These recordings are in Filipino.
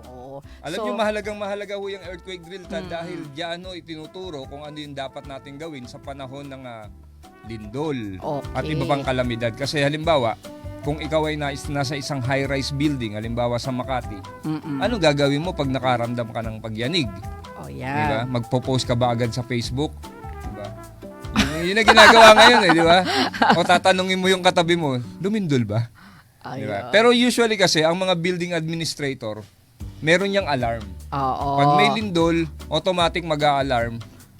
Oo. Alam So, niyo mahalagang mahalaga ho yung earthquake drill tan Mm. dahil diyan ho itinuturo kung ano yung dapat natin gawin sa panahon ng ah, lindol Okay. at iba pang kalamidad. Kasi halimbawa, kung ikaw ay nais, nasa isang high-rise building, halimbawa sa Makati, Mm-mm. ano gagawin mo pag nakaramdam ka ng pagyanig? Oh, Di yan. ba? Magpo-post ka ba agad sa Facebook? Di ba? Yun, yun ang ginagawa ngayon eh, di ba? O tatanungin mo yung katabi mo, lumindol ba? Di ba? Ayun. Pero usually kasi, ang mga building administrator, meron niyang alarm. Oo. Pag may lindol, automatic mag-a-alarm.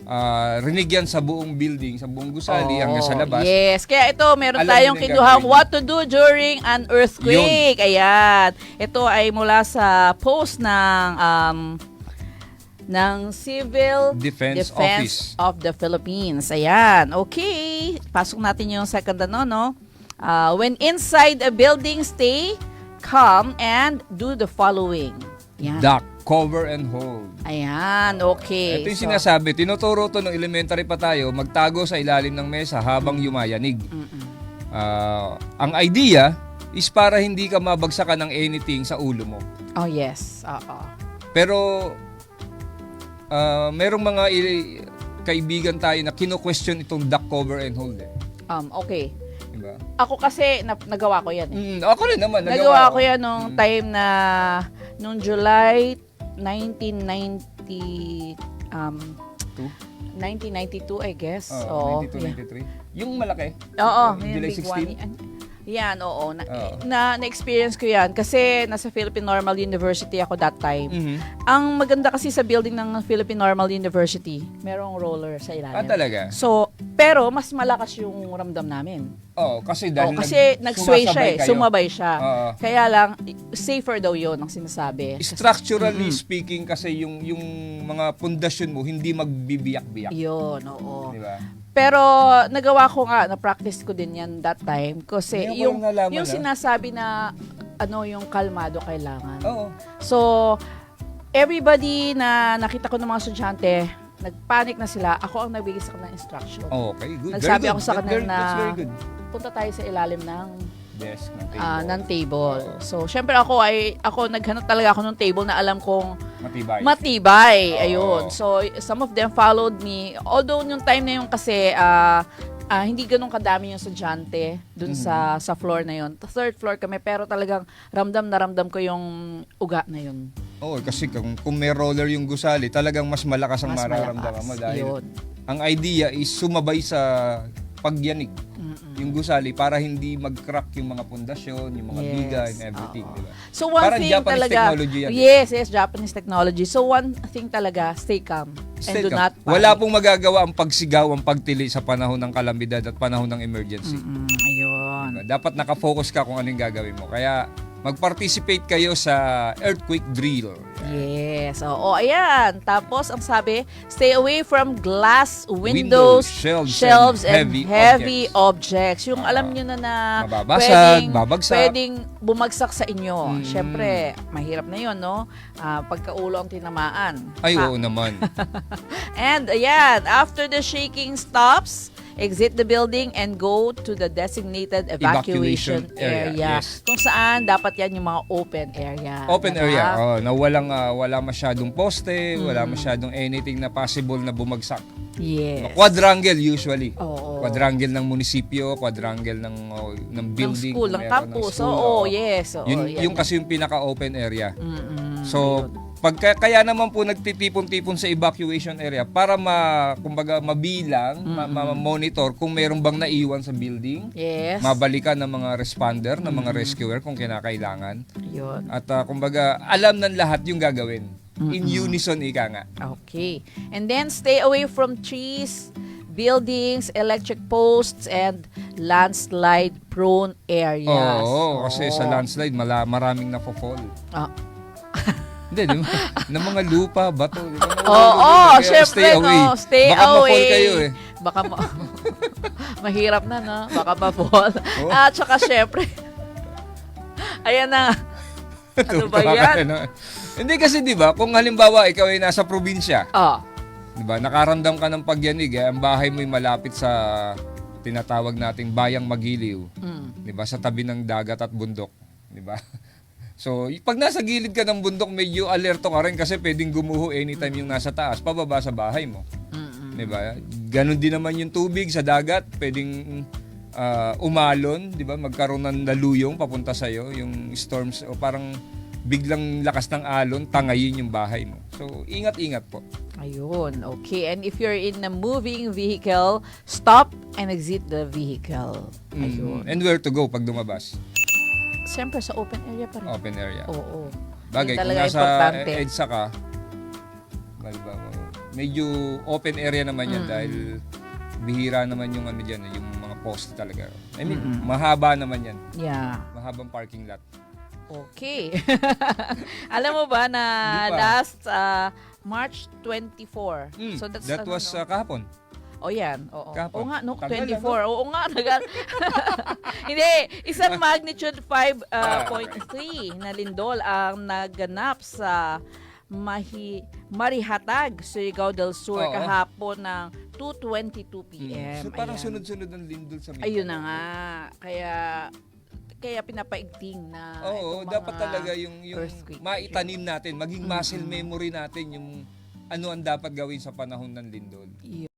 Ah, rinig yan sa buong building, sa buong gusali, Oo. hanggang sa labas. Yes. Kaya ito, meron Alam tayong kinuhang what to do during an earthquake. Ayan. Ito ay mula sa post ng um, ng Civil Defense, Defense Office. of the Philippines. Ayan. Okay. Pasok natin yung second ano, no? Uh, when inside a building, stay calm and do the following. Yan. Duck, cover and hold. Ayan. Okay. Ito yung So, sinasabi, tinuturo to nung elementary pa tayo, magtago sa ilalim ng mesa habang yumayanig. mm-mm. Ah, ang idea is para hindi ka mabagsakan ng anything sa ulo mo. Oh, yes. Oo. Pero ah, merong mga i- kaibigan tayo na kino-question itong duck cover and hold eh. Um, okay. Diba? Ako kasi, na, nagawa ko yan. Eh. Mm, ako rin naman. Nagawa ko yan nung Mm. time na, nung July 1990, um, Two? 1992, I guess. Oo, Oo. 92, yeah. 93. Yung malaki. Oo, Yung July big 16? one. Yan, oo. Na, Oo. na, na-experience ko yan kasi nasa Philippine Normal University ako that time. Mhm. Ang maganda kasi sa building ng Philippine Normal University, merong roller sa ilalim. Ah, talaga? So, pero mas malakas yung ramdam namin. Oo, kasi Oh, dahil kasi nag- nag-sway siya eh, kayo. sumabay siya. Oo. Kaya lang, safer daw yun ang sinasabi. Structurally speaking kasi yung yung mga pundasyon mo hindi magbibiyak-biyak. Yun, oo. Di ba? Pero nagawa ko nga, na-practice ko din yan that time. Kasi Ngayon yung, nalaman, yung ah. sinasabi na ano yung kalmado kailangan. Oo. So, everybody na nakita ko ng mga estudyante, nagpanic na sila. Ako ang nagbigay sa kanila ng instruction. Okay, good. Nagsabi very ako good. sa That- kanila na That's very good. punta tayo sa ilalim ng Desk ng table. ah, ng table. So, syempre ako ay ako naghanap talaga ako ng table na alam kong Matibay. matibay. Ayun. So, some of them followed me. Although yung time na yun kasi ah, ah, hindi ganun kadami yung estudyante dun sa sa floor na yun. Third floor kami pero talagang ramdam na ramdam ko yung uga na yun. Oo, kasi kung, kung may roller yung gusali, talagang mas malakas ang Mas mararamdaman mo malakas. dahil Yun. ang idea is sumabay sa pagyanig Mm-mm. yung gusali para hindi mag-crack yung mga pundasyon, yung mga Yes. biga and everything, Oo. di ba? So one Parang thing Japanese talaga technology yan. Yes, yes, Japanese technology. So one thing talaga, stay calm and do not panic. Wala pong magagawa ang pagsigaw, ang pagtili sa panahon ng kalamidad at panahon ng emergency. Mm-mm, ayun. Diba? Dapat nakafocus ka kung anong gagawin mo. Kaya mag-participate kayo sa earthquake drill. Yes. Oo, ayan. Tapos, ang sabi, stay away from glass Windows, windows, shelves, shelves, and heavy heavy, objects. Yung Ah. alam nyo na na Mababasag, babagsak. pwedeng bumagsak sa inyo. Mm. Siyempre, mahirap na yun, no? Ah, pagkaulo ang tinamaan. Ay, Ha- oo naman. And ayan, after the shaking stops, exit the building and go to the designated evacuation, Evacuation area, area. yes. Kung saan dapat yan yung mga open area. Open diba? area. Oh, na walang ah, wala masyadong poste, wala Mm. masyadong anything na possible na bumagsak. Yes. Quadrangle usually. Oo. Quadrangle ng munisipyo, quadrangle ng oh, ng ng building, school, kung ng campus. school, Oo, oo. yes. Oo, Yun, yan yung kasi yung pinaka-open area. Mm-mm, So, ayun. Pagka, kaya naman po nagtitipon-tipon sa evacuation area para ma, kumbaga, mabilang, ma- ma- monitor kung meron bang naiwan sa building, Yes. mabalikan ng mga responder, ng mga rescuer kung kinakailangan. Yun. At ah, kumbaga, alam ng lahat yung gagawin. In unison, ika nga. Okay. And then stay away from trees, buildings, electric posts, and landslide prone areas. Oo, kasi sa Oo. landslide, mala, maraming napofall. Ah, Hindi, di ba? ng mga lupa, bato. Di ba? Oo, oh, Kaya syempre, stay away. no, stay Baka away. ma-fall kayo eh. Baka ma- mahirap na, no? Baka ma-fall. Oo. At saka, syempre, ayan na. Ano ba yan? Hindi kasi 'di ba, kung halimbawa ikaw ay nasa probinsya, Oh, 'di ba? Nakaramdam ka ng pagyanig, eh, ang bahay mo ay malapit sa tinatawag nating bayang magiliw, mm. 'di ba? Sa tabi ng dagat at bundok, 'di ba? So, pag nasa gilid ka ng bundok, medyo alerto ka rin kasi pwedeng gumuho anytime yung nasa taas, pababa sa bahay mo. Mm-mm. 'Di ba? Ganon din naman yung tubig sa dagat, pwedeng ah, umalon, 'di ba? Magkaroon ng laluyong papunta sa yung storms o parang biglang lakas ng alon, tangayin yung bahay mo. So, ingat-ingat po. Ayun, okay. And if you're in a moving vehicle, stop and exit the vehicle. Ayun. Mm, And where to go pag lumabas? Siyempre sa open area pa rin. Open area. Oo. Bagay, Yun kung talaga nasa importante. EDSA ka, medyo open area naman yan Mm. dahil bihira naman yung ano dyan, yung mga post talaga. I mean, mahaba naman yan. Yeah. Mahabang parking lot. Okay. Alam mo ba na Hindi pa. last uh, March 24. Mm, So that's that ano, was no? uh, kahapon. Oh, yan. Oo. Kahapon. Oo nga, no? Tagal, 24. Oo nga, nagal. Hindi, isang magnitude 5.3 na lindol ang naganap sa Mahi Marihatag, Surigao del Sur Oo. kahapon ng 2.22 p.m. Mm. So parang Ayan. sunod-sunod ang lindol sa Mindanao. Ayun na nga. Kaya kaya pinapaigting na Oo, itong dapat mga talaga yung, yung earthquake. maitanim natin, maging muscle memory natin yung ano ang dapat gawin sa panahon ng lindol. Yun.